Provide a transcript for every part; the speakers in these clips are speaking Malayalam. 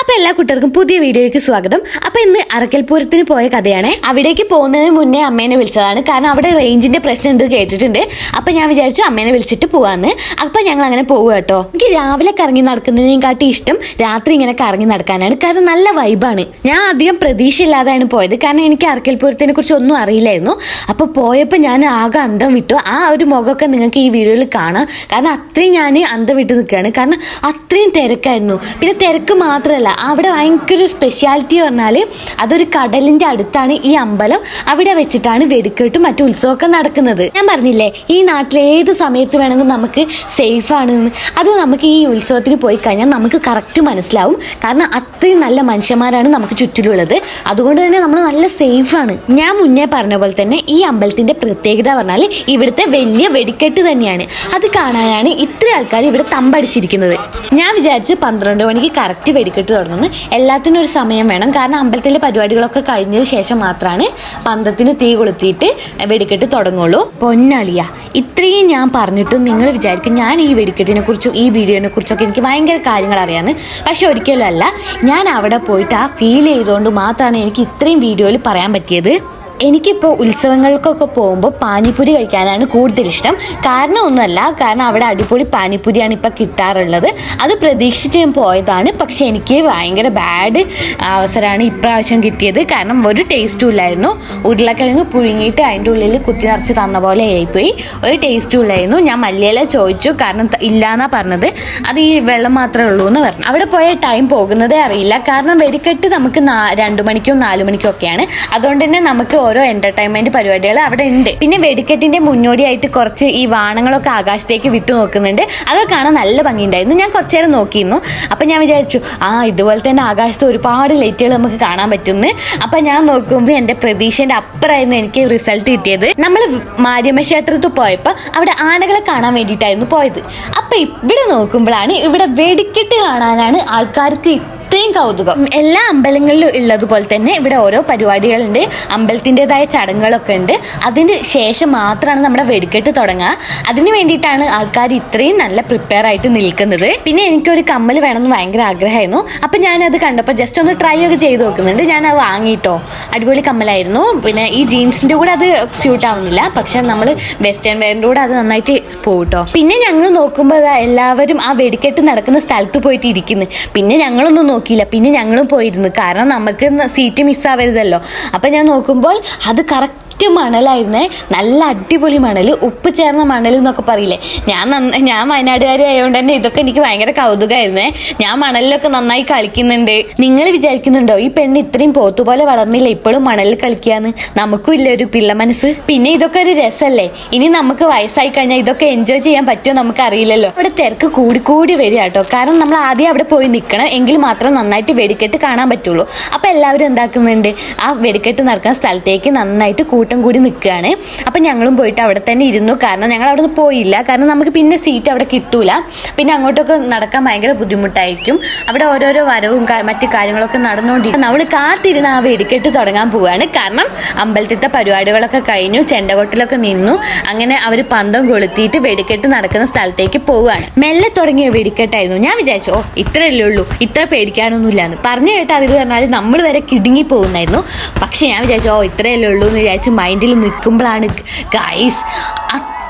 അപ്പൊ എല്ലാ കുട്ടികൾക്കും പുതിയ വീഡിയോയ്ക്ക് സ്വാഗതം. അപ്പൊ ഇന്ന് അറക്കൽപൂരത്തിന് പോയ കഥയാണ്. അവിടേക്ക് പോകുന്നതിന് മുന്നേ അമ്മേനെ വിളിച്ചതാണ്. കാരണം അവിടെ റേഞ്ചിന്റെ പ്രശ്നം എന്ത് കേട്ടിട്ടുണ്ട്. അപ്പൊ ഞാൻ വിചാരിച്ചു അമ്മേനെ വിളിച്ചിട്ട് പോവാന്ന്. അപ്പൊ ഞങ്ങൾ അങ്ങനെ പോവുക കേട്ടോ. എനിക്ക് രാവിലെ കറങ്ങി നടക്കുന്നതിനെക്കാട്ടി ഇഷ്ടം രാത്രി ഇങ്ങനെ കറങ്ങി നടക്കാനാണ്. കാരണം നല്ല വൈബാണ്. ഞാൻ അധികം പ്രതീക്ഷയില്ലാതെയാണ് പോയത്. കാരണം എനിക്ക് അറക്കൽപൂരത്തിനെ കുറിച്ച് ഒന്നും അറിയില്ലായിരുന്നു. അപ്പൊ പോയപ്പോൾ ഞാൻ ആകെ അന്തം വിട്ടു. ആ ഒരു മുഖമൊക്കെ നിങ്ങൾക്ക് ഈ വീഡിയോയിൽ കാണാം. കാരണം അത്രയും ഞാൻ അന്തം വിട്ട് നിൽക്കുകയാണ്. കാരണം അത്രയും തിരക്കായിരുന്നു. പിന്നെ തിരക്ക് മാത്രമല്ല അവിടെ ഭയങ്കര സ്പെഷ്യാലിറ്റി പറഞ്ഞാൽ അതൊരു കടലിന്റെ അടുത്താണ് ഈ അമ്പലം. അവിടെ വെച്ചിട്ടാണ് വെടിക്കെട്ടും മറ്റു ഉത്സവമൊക്കെ നടക്കുന്നത്. ഞാൻ പറഞ്ഞില്ലേ ഈ നാട്ടിൽ ഏത് സമയത്ത് വേണമെങ്കിൽ നമുക്ക് സേഫ് ആണ് അത് നമുക്ക് ഈ ഉത്സവത്തിന് പോയി കഴിഞ്ഞാൽ നമുക്ക് കറക്റ്റ് മനസ്സിലാവും. കാരണം അത്രയും നല്ല മനുഷ്യന്മാരാണ് നമുക്ക് ചുറ്റിലുള്ളത്. അതുകൊണ്ട് തന്നെ നമ്മൾ നല്ല സേഫ് ആണ്. ഞാൻ മുന്നേ പറഞ്ഞ പോലെ തന്നെ ഈ അമ്പലത്തിന്റെ പ്രത്യേകത പറഞ്ഞാൽ ഇവിടുത്തെ വലിയ വെടിക്കെട്ട് തന്നെയാണ്. അത് കാണാനാണ് ഇത്ര ആൾക്കാർ ഇവിടെ തമ്പടിച്ചിരിക്കുന്നത്. ഞാൻ വിചാരിച്ചു പന്ത്രണ്ട് മണിക്ക് കറക്റ്റ് വെടിക്കെട്ട് തുടങ്ങുന്നു. എല്ലാത്തിനും ഒരു സമയം വേണം. കാരണം അമ്പലത്തിലെ പരിപാടികളൊക്കെ കഴിഞ്ഞതിന് ശേഷം മാത്രമാണ് പന്തത്തിന് തീ കൊളുത്തിയിട്ട് വെടിക്കെട്ട് തുടങ്ങുള്ളൂ. പൊന്നളിയ ഇത്രയും ഞാൻ പറഞ്ഞിട്ടും നിങ്ങൾ വിചാരിക്കും ഞാൻ ഈ വെടിക്കെട്ടിനെ കുറിച്ചും ഈ വീഡിയോനെ കുറിച്ചൊക്കെ എനിക്ക് ഭയങ്കര കാര്യങ്ങൾ അറിയാമെന്ന് പക്ഷെ ഒരിക്കലും അല്ല ഞാൻ അവിടെ പോയിട്ട് ആ ഫീൽ ചെയ്തുകൊണ്ട് മാത്രമാണ് എനിക്ക് ഇത്രയും വീഡിയോയിൽ പറയാൻ പറ്റിയത്. എനിക്കിപ്പോൾ ഉത്സവങ്ങൾക്കൊക്കെ പോകുമ്പോൾ പാനിപ്പൂരി കഴിക്കാനാണ് കൂടുതൽ ഇഷ്ടം കാരണം ഒന്നുമല്ല കാരണം അവിടെ അടിപൊളി പാനിപ്പൂരിയാണ് ഇപ്പോൾ കിട്ടാറുള്ളത്. അത് പ്രതീക്ഷിച്ച് ഞാൻ പോയതാണ്. പക്ഷേ എനിക്ക് ഭയങ്കര ബാഡ് അവസരമാണ് ഇപ്രാവശ്യം കിട്ടിയത്. കാരണം ഒരു ടേസ്റ്റും ഇല്ലായിരുന്നു. ഉരുളക്കിഴങ്ങ് പുഴുങ്ങിയിട്ട് അതിന്റെ ഉള്ളിൽ കുത്തി നിറച്ച് തന്ന പോലെ ആയിപ്പോയി. ഒരു ടേസ്റ്റും ഇല്ലായിരുന്നു. ഞാൻ മല്ലിയില ചോദിച്ചു. കാരണം ഇല്ലാന്നാ പറഞ്ഞത്. അത് ഈ വെള്ളം മാത്രമേ ഉള്ളൂ എന്ന് പറഞ്ഞു. അവിടെ പോയ ടൈം പോകുന്നതേ അറിയില്ല. കാരണം വെടിക്കെട്ട് നമുക്ക് രണ്ടു മണിക്കും നാലു മണിക്കും ഒക്കെയാണ്. അതുകൊണ്ട് തന്നെ നമുക്ക് ഓരോ എന്റർടൈൻമെന്റ് പരിപാടികൾ അവിടെ ഉണ്ട്. പിന്നെ വെടിക്കെട്ടിന്റെ മുന്നോടിയായിട്ട് കുറച്ച് ഈ വാണങ്ങളൊക്കെ ആകാശത്തേക്ക് വിട്ടു നോക്കുന്നുണ്ട്. അതൊക്കെ കാണാൻ നല്ല ഭംഗിയുണ്ടായിരുന്നു. ഞാൻ കുറച്ചു നേരം നോക്കിയിരുന്നു. അപ്പൊ ഞാൻ വിചാരിച്ചു ആ ഇതുപോലെ തന്നെ ആകാശത്ത് ഒരുപാട് ലൈറ്റുകൾ നമുക്ക് കാണാൻ പറ്റുന്നു. അപ്പൊ ഞാൻ നോക്കുമ്പോൾ എന്റെ പ്രതീക്ഷന്റെ അപ്പുറമായിരുന്നു എനിക്ക് റിസൾട്ട് കിട്ടിയത്. നമ്മൾ മാധ്യമ ക്ഷേത്രത്തിൽ പോയപ്പോൾ അവിടെ ആനകളെ കാണാൻ വേണ്ടിയിട്ടായിരുന്നു പോയത്. അപ്പൊ ഇവിടെ നോക്കുമ്പോഴാണ് ഇവിടെ വെടിക്കെട്ട് കാണാനാണ് ആൾക്കാർക്ക് ഇത്രയും കൗതുകം. എല്ലാ അമ്പലങ്ങളിലും ഉള്ളതുപോലെ തന്നെ ഇവിടെ ഓരോ പരിപാടികളുണ്ട്. അമ്പലത്തിന്റെതായ ചടങ്ങുകളൊക്കെ ഉണ്ട്. അതിന് ശേഷം മാത്രമാണ് നമ്മുടെ വെടിക്കെട്ട് തുടങ്ങുക. അതിന് വേണ്ടിയിട്ടാണ് ആൾക്കാർ ഇത്രയും നല്ല പ്രിപ്പയർ ആയിട്ട് നിൽക്കുന്നത്. പിന്നെ എനിക്കൊരു കമ്മൽ വേണമെന്ന് ഭയങ്കര ആഗ്രഹമായിരുന്നു. അപ്പം ഞാനത് കണ്ടപ്പോൾ ജസ്റ്റ് ഒന്ന് ട്രൈ ഒക്കെ ചെയ്ത് നോക്കുന്നുണ്ട്. ഞാൻ അത് വാങ്ങിയിട്ടോ. അടിപൊളി കമ്മലായിരുന്നു. പിന്നെ ഈ ജീൻസിന്റെ കൂടെ അത് സ്യൂട്ട് ആവുന്നില്ല. പക്ഷെ നമ്മൾ വെസ്റ്റേൺ വെയറിന്റെ കൂടെ അത് നന്നായിട്ട് പോകട്ടോ പിന്നെ ഞങ്ങൾ നോക്കുമ്പോൾ എല്ലാവരും ആ വെടിക്കെട്ട് നടക്കുന്ന സ്ഥലത്ത് പോയിട്ട് ഇരിക്കുന്നു. പിന്നെ ഞങ്ങളൊന്നും നോക്കിയില്ല. പിന്നെ ഞങ്ങളും പോയിരുന്നു. കാരണം നമുക്ക് സീറ്റ് മിസ്സാവരുതല്ലോ അപ്പം ഞാൻ നോക്കുമ്പോൾ അത് കറക്റ്റ് മണലായിരുന്നേ. നല്ല അടിപൊളി മണൽ ഉപ്പ് ചേർന്ന മണൽ എന്നൊക്കെ പറയില്ലേ. ഞാൻ ഞാൻ വയനാടുകാരി ആയതുകൊണ്ട് തന്നെ ഇതൊക്കെ എനിക്ക് ഭയങ്കര കൗതുകമായിരുന്നേ ഞാൻ മണലിലൊക്കെ നന്നായി കളിക്കുന്നുണ്ട്. നിങ്ങൾ വിചാരിക്കുന്നുണ്ടോ ഈ പെണ്ണ് ഇത്രയും പോത്തുപോലെ വളർന്നില്ല ഇപ്പോഴും മണലിൽ കളിക്കാന്ന്? നമുക്കും ഇല്ല ഒരു പിള്ള മനസ്സ്? പിന്നെ ഇതൊക്കെ ഒരു രസമല്ലേ ഇനി നമുക്ക് വയസ്സായി കഴിഞ്ഞാൽ ഇതൊക്കെ എൻജോയ് ചെയ്യാൻ പറ്റുമോ നമുക്ക് അറിയില്ലല്ലോ. അവിടെ തിരക്ക് കൂടി കൂടി വരിക കേട്ടോ. കാരണം നമ്മൾ ആദ്യം അവിടെ പോയി നിൽക്കണം എങ്കിൽ മാത്രം നന്നായിട്ട് വെടിക്കെട്ട് കാണാൻ പറ്റുള്ളൂ. അപ്പൊ എല്ലാവരും എന്താക്കുന്നുണ്ട്? ആ വെടിക്കെട്ട് നടക്കുന്ന സ്ഥലത്തേക്ക് നന്നായിട്ട് കൂട്ടം കൂടി നിൽക്കുകയാണ്. അപ്പം ഞങ്ങളും പോയിട്ട് അവിടെ തന്നെ ഇരുന്നു. കാരണം ഞങ്ങൾ അവിടെ നിന്ന് പോയില്ല. കാരണം നമുക്ക് പിന്നെ സീറ്റ് അവിടെ കിട്ടൂല. പിന്നെ അങ്ങോട്ടൊക്കെ നടക്കാൻ ഭയങ്കര ബുദ്ധിമുട്ടായിരിക്കും. അവിടെ ഓരോരോ വരവും മറ്റു കാര്യങ്ങളൊക്കെ നടന്നുകൊണ്ടിരിക്കും. നമ്മൾ കാത്തിരുന്ന് ആ വെടിക്കെട്ട് തുടങ്ങാൻ പോവുകയാണ് കാരണം അമ്പലത്തിലത്തെ പരിപാടികളൊക്കെ കഴിഞ്ഞു. ചെണ്ടകൊട്ടിലൊക്കെ നിന്നു. അങ്ങനെ അവർ പന്തം കൊളുത്തിയിട്ട് വെടിക്കെട്ട് നടക്കുന്ന സ്ഥലത്തേക്ക് പോവുകയാണ് മെല്ലെ തുടങ്ങിയ വെടിക്കെട്ടായിരുന്നു. ഞാൻ വിചാരിച്ചു ഓ ഇത്രയല്ലേ ഉള്ളൂ. ഇത്ര പേടിക്കാനൊന്നുമില്ല എന്ന് പറഞ്ഞു കേട്ട അറിവ് പറഞ്ഞാൽ നമ്മൾ വരെ കിടുങ്ങി പോകുന്നായിരുന്നു. പക്ഷെ ഞാൻ വിചാരിച്ചു ഓ ഇത്രയല്ലേ ഉള്ളൂ എന്ന് വിചാരിച്ചു മൈൻഡിൽ നിൽക്കുമ്പോഴാണ് ഗൈസ്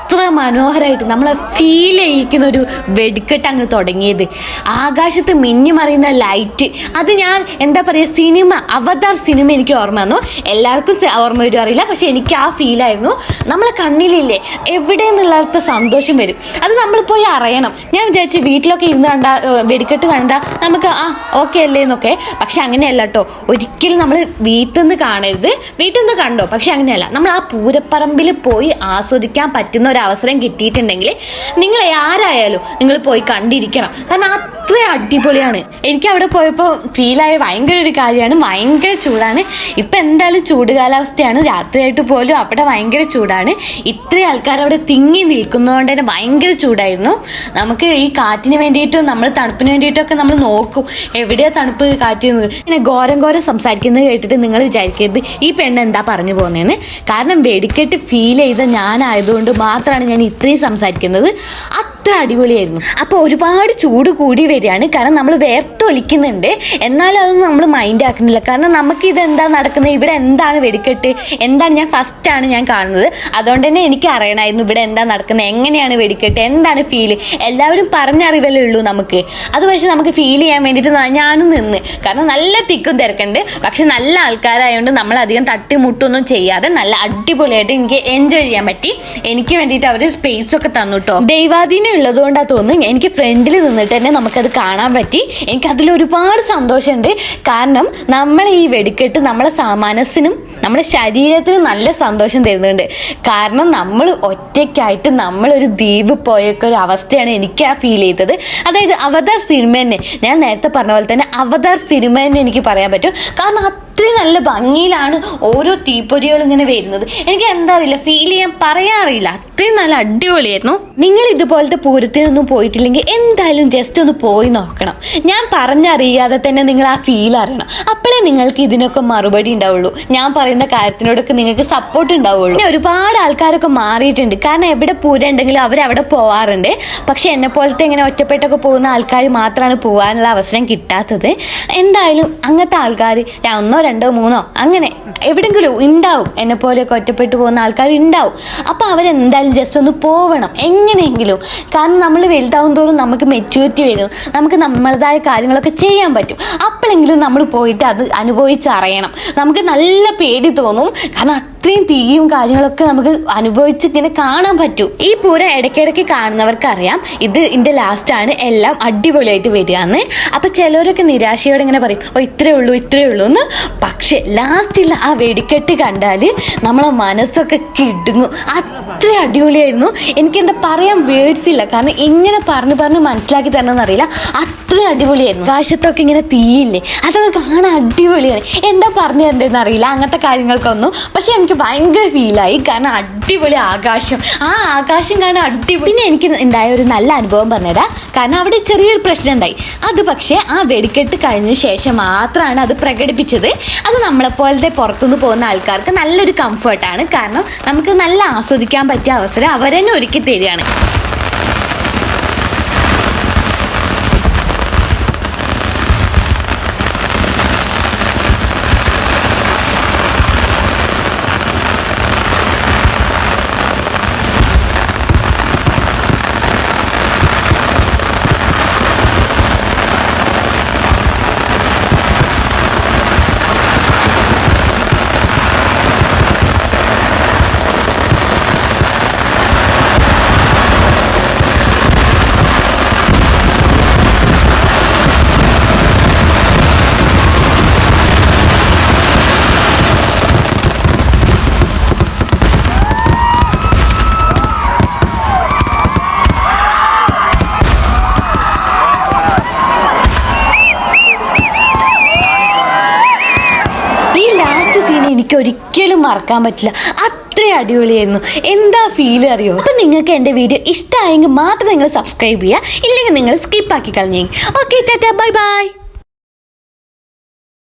അത്ര മനോഹരമായിട്ട് നമ്മളെ ഫീൽ ചെയ്യിക്കുന്ന ഒരു വെടിക്കെട്ട് അങ്ങ് തുടങ്ങിയത്. ആകാശത്ത് മിന്നി മറിയുന്ന ലൈറ്റ് അത് ഞാൻ എന്താ പറയുക സിനിമ അവതാർ സിനിമ എനിക്ക് ഓർമ്മ വന്നു. എല്ലാവർക്കും ഓർമ്മ വരും അറിയില്ല പക്ഷെ എനിക്ക് ആ ഫീലായിരുന്നു നമ്മളെ കണ്ണിലില്ലേ എവിടെ നിന്നുള്ളത്തെ സന്തോഷം വരും. അത് നമ്മൾ പോയി അറിയണം. ഞാൻ വിചാരിച്ചു വീട്ടിലൊക്കെ ഇരുന്ന് കണ്ട വെടിക്കെട്ട് കണ്ട നമുക്ക് ആ ഓക്കെ അല്ലേ എന്നൊക്കെ. പക്ഷെ അങ്ങനെയല്ല കേട്ടോ ഒരിക്കലും നമ്മൾ വീട്ടിൽ നിന്ന് കാണരുത്. വീട്ടിൽ നിന്ന് കണ്ടോ? പക്ഷെ അങ്ങനെയല്ല. നമ്മൾ ആ പൂരപ്പറമ്പിൽ പോയി ആസ്വദിക്കാൻ പറ്റുന്ന അവസരം കിട്ടിയിട്ടുണ്ടെങ്കിൽ നിങ്ങൾ ആരായാലും നിങ്ങൾ പോയി കണ്ടിരിക്കണം. കാരണം അത്ര അടിപൊളിയാണ്. എനിക്ക് അവിടെ പോയപ്പോൾ ഫീലായ ഭയങ്കര ഒരു കാര്യമാണ്. ഭയങ്കര ചൂടാണ്. ഇപ്പം എന്തായാലും ചൂട് കാലാവസ്ഥയാണ് രാത്രിയായിട്ട് പോലും അവിടെ ഭയങ്കര ചൂടാണ്. ഇത്രയും ആൾക്കാർ അവിടെ തിങ്ങി നിൽക്കുന്നതുകൊണ്ട് തന്നെ ഭയങ്കര ചൂടായിരുന്നു. നമുക്ക് ഈ കാറ്റിന് വേണ്ടിയിട്ടും നമ്മൾ തണുപ്പിന് വേണ്ടിയിട്ടൊക്കെ നമ്മൾ നോക്കും. എവിടെയാ തണുപ്പ് കാറ്റ് പിന്നെ ഘോരം ഘോരം സംസാരിക്കുന്നത് കേട്ടിട്ട് നിങ്ങൾ വിചാരിക്കരുത്. ഈ പെണ്ണ് എന്താ പറഞ്ഞു പോകുന്നതെന്ന് കാരണം വെടിക്കെട്ട് ഫീൽ ചെയ്ത ഞാനായതുകൊണ്ട് മാത്രമാണ് ഞാൻ ഇത്രയും സംസാരിക്കുന്നത്. അത്ര അടിപൊളിയായിരുന്നു. അപ്പോൾ ഒരുപാട് ചൂട് കൂടി വരികയാണ്. കാരണം നമ്മൾ വേർത്തൊലിക്കുന്നുണ്ട്. എന്നാലും അതൊന്നും നമ്മൾ മൈൻഡ് ആക്കുന്നില്ല. കാരണം നമുക്ക് ഇത് എന്താ നടക്കുന്നത്? ഇവിടെ എന്താണ് വെടിക്കെട്ട്? എന്താണ് ഞാൻ ഫസ്റ്റ് ആണ് ഞാൻ കാണുന്നത്. അതുകൊണ്ട് തന്നെ എനിക്ക് അറിയണമായിരുന്നു ഇവിടെ എന്താ നടക്കുന്നത്? എങ്ങനെയാണ് വെടിക്കെട്ട്? എന്താണ് ഫീൽ എല്ലാവരും പറഞ്ഞറിവല്ലേ ഉള്ളൂ നമുക്ക്. അത് പക്ഷെ നമുക്ക് ഫീൽ ചെയ്യാൻ വേണ്ടിയിട്ട് ഞാനും നിന്ന്. കാരണം നല്ല തിക്കും തിരക്കുണ്ട്. പക്ഷെ നല്ല ആൾക്കാരായതുകൊണ്ട് നമ്മൾ അധികം തട്ടിമുട്ടൊന്നും ചെയ്യാതെ നല്ല അടിപൊളിയായിട്ട് എനിക്ക് എൻജോയ് ചെയ്യാൻ പറ്റി. എനിക്ക് വേണ്ടിയിട്ട് അവർ സ്പേസ് ഒക്കെ തന്നു കേട്ടോ ദൈവാധീനം ഉള്ളതുകൊണ്ടാണ് തോന്നുന്നു എനിക്ക് ഫ്രണ്ടിൽ നിന്നിട്ട് തന്നെ നമുക്കത് കാണാൻ പറ്റി. എനിക്ക് അതിൽ ഒരുപാട് സന്തോഷമുണ്ട്. കാരണം നമ്മൾ ഈ വെടിക്കെട്ട് നമ്മളെ മനസ്സിനും നമ്മുടെ ശരീരത്തിനും നല്ല സന്തോഷം തരുന്നുണ്ട്. കാരണം നമ്മൾ ഒറ്റയ്ക്കായിട്ട് നമ്മളൊരു ദ്വീപ് പോയൊക്കെ ഒരു അവസ്ഥയാണ് എനിക്ക് ആ ഫീൽ ചെയ്തത്. അതായത് അവതാർ സിനിമ തന്നെ. ഞാൻ നേരത്തെ പറഞ്ഞ പോലെ തന്നെ അവതാർ സിനിമ തന്നെ എനിക്ക് പറയാൻ പറ്റും. കാരണം അത്രയും നല്ല ഭംഗിയിലാണ് ഓരോ തീപ്പൊരികളും ഇങ്ങനെ വരുന്നത്. എനിക്ക് എന്താ അറിയില്ല ഫീൽ ചെയ്യാൻ പറയാറില്ല അത്രയും നല്ല അടിപൊളിയായിരുന്നു. നിങ്ങൾ ഇതുപോലത്തെ പൂരത്തിനൊന്നും പോയിട്ടില്ലെങ്കിൽ എന്തായാലും ജസ്റ്റ് ഒന്ന് പോയി നോക്കണം. ഞാൻ പറഞ്ഞറിയാതെ തന്നെ നിങ്ങൾ ആ ഫീൽ അറിയണം. അപ്പോഴേ നിങ്ങൾക്ക് ഇതിനൊക്കെ മറുപടി ഉണ്ടാവുള്ളൂ. ഞാൻ പറയുന്ന കാര്യത്തിനോടൊക്കെ നിങ്ങൾക്ക് സപ്പോർട്ട് ഉണ്ടാവുള്ളൂ. ഒരുപാട് ആൾക്കാരൊക്കെ മാറിയിട്ടുണ്ട്. കാരണം എവിടെ പൂരം ഉണ്ടെങ്കിലും അവിടെ പോവാറുണ്ട്. പക്ഷെ എന്നെ പോലത്തെ ഇങ്ങനെ ഒറ്റപ്പെട്ടൊക്കെ പോകുന്ന ആൾക്കാർ മാത്രമാണ് പോകാനുള്ള അവസരം കിട്ടാത്തത്. എന്തായാലും അങ്ങനത്തെ ആൾക്കാർ ഒന്നോ രണ്ടോ മൂന്നോ അങ്ങനെ എവിടെങ്കിലും ഉണ്ടാവും. എന്നെ പോലെയൊക്കെ ഒറ്റപ്പെട്ടു പോകുന്ന ആൾക്കാർ ഉണ്ടാവും. അപ്പോൾ അവരെന്തായാലും ജസ്റ്റ് ഒന്ന് പോവണം. എങ്ങനെയെങ്കിലും. കാരണം നമ്മൾ വലുതാവും തോറും നമുക്ക് മെച്യൂരിറ്റി വരും. നമുക്ക് നമ്മളതായ കാര്യങ്ങളൊക്കെ ചെയ്യാൻ പറ്റും. അപ്പോഴെങ്കിലും നമ്മൾ പോയിട്ട് അത് അനുഭവിച്ചറിയണം. നമുക്ക് നല്ല പേടി തോന്നും. കാരണം അത്രയും തീയും കാര്യങ്ങളൊക്കെ നമുക്ക് അനുഭവിച്ച് ഇങ്ങനെ കാണാൻ പറ്റും. ഈ പൂരം ഇടയ്ക്കിടയ്ക്ക് കാണുന്നവർക്ക് അറിയാം ഇത് ഇതിന്റെ ലാസ്റ്റാണ് എല്ലാം അടിപൊളിയായിട്ട് വരികയാണ് അപ്പം ചിലരൊക്കെ നിരാശയോടെ ഇങ്ങനെ പറയും ഓ ഇത്രേ ഉള്ളൂ ഇത്രേ ഉള്ളൂ എന്ന്. പക്ഷേ ലാസ്റ്റിൽ ആ വെടിക്കെട്ട് കണ്ടാൽ നമ്മളെ മനസ്സൊക്കെ കിടുങ്ങും. അത്ര അടിപൊളിയായിരുന്നു. എനിക്ക് എന്താ പറയാൻ വേർഡ്സ് ഇല്ല കാരണം എങ്ങനെ പറഞ്ഞ് പറഞ്ഞ് മനസ്സിലാക്കി തരണമെന്ന് അറിയില്ല അത്ര അടിപൊളിയായിരുന്നു. ആകാശത്തൊക്കെ ഇങ്ങനെ തീയില്ലേ? അതൊക്കെ കാണാൻ അടിപൊളിയാണ്. എന്താ പറഞ്ഞു തരേണ്ടതെന്ന് അറിയില്ല അങ്ങനത്തെ കാര്യങ്ങൾക്കൊന്നും. പക്ഷെ എനിക്ക് ഭയങ്കര ഫീലായി കാരണം അടിപൊളി ആകാശം. ആ ആകാശം കാണാൻ അടിപൊളി. പിന്നെ എനിക്ക് ഉണ്ടായ ഒരു നല്ല അനുഭവം പറഞ്ഞുതരാം. കാരണം അവിടെ ചെറിയൊരു പ്രശ്നം ഉണ്ടായി അത് പക്ഷേ ആ വെടിക്കെട്ട് കഴിഞ്ഞ ശേഷം മാത്രമാണ് അത് പ്രകടിപ്പിച്ചത്. അത് നമ്മളെപ്പോലത്തെ പുറത്തുനിന്ന് പോകുന്ന ആൾക്കാർക്ക് നല്ലൊരു കംഫർട്ടാണ് കാരണം നമുക്ക് നല്ല ആസ്വദിക്കാൻ പറ്റിയ അവസരം അവരെന്നെ ഒരുക്കി തരികയാണ്. ലാസ്റ്റ് സീൻ എനിക്ക് ഒരിക്കലും മറക്കാൻ പറ്റില്ല. അത്ര അടിപൊളിയായിരുന്നു. എന്താ ഫീൽ അറിയോ? അപ്പം നിങ്ങൾക്ക് എന്റെ വീഡിയോ ഇഷ്ടമായെങ്കിൽ മാത്രം നിങ്ങൾ സബ്സ്ക്രൈബ് ചെയ്യുക. ഇല്ലെങ്കിൽ നിങ്ങൾ സ്കിപ്പ് ആക്കി കളഞ്ഞേ ഓക്കെ ടാറ്റ ബൈ ബൈ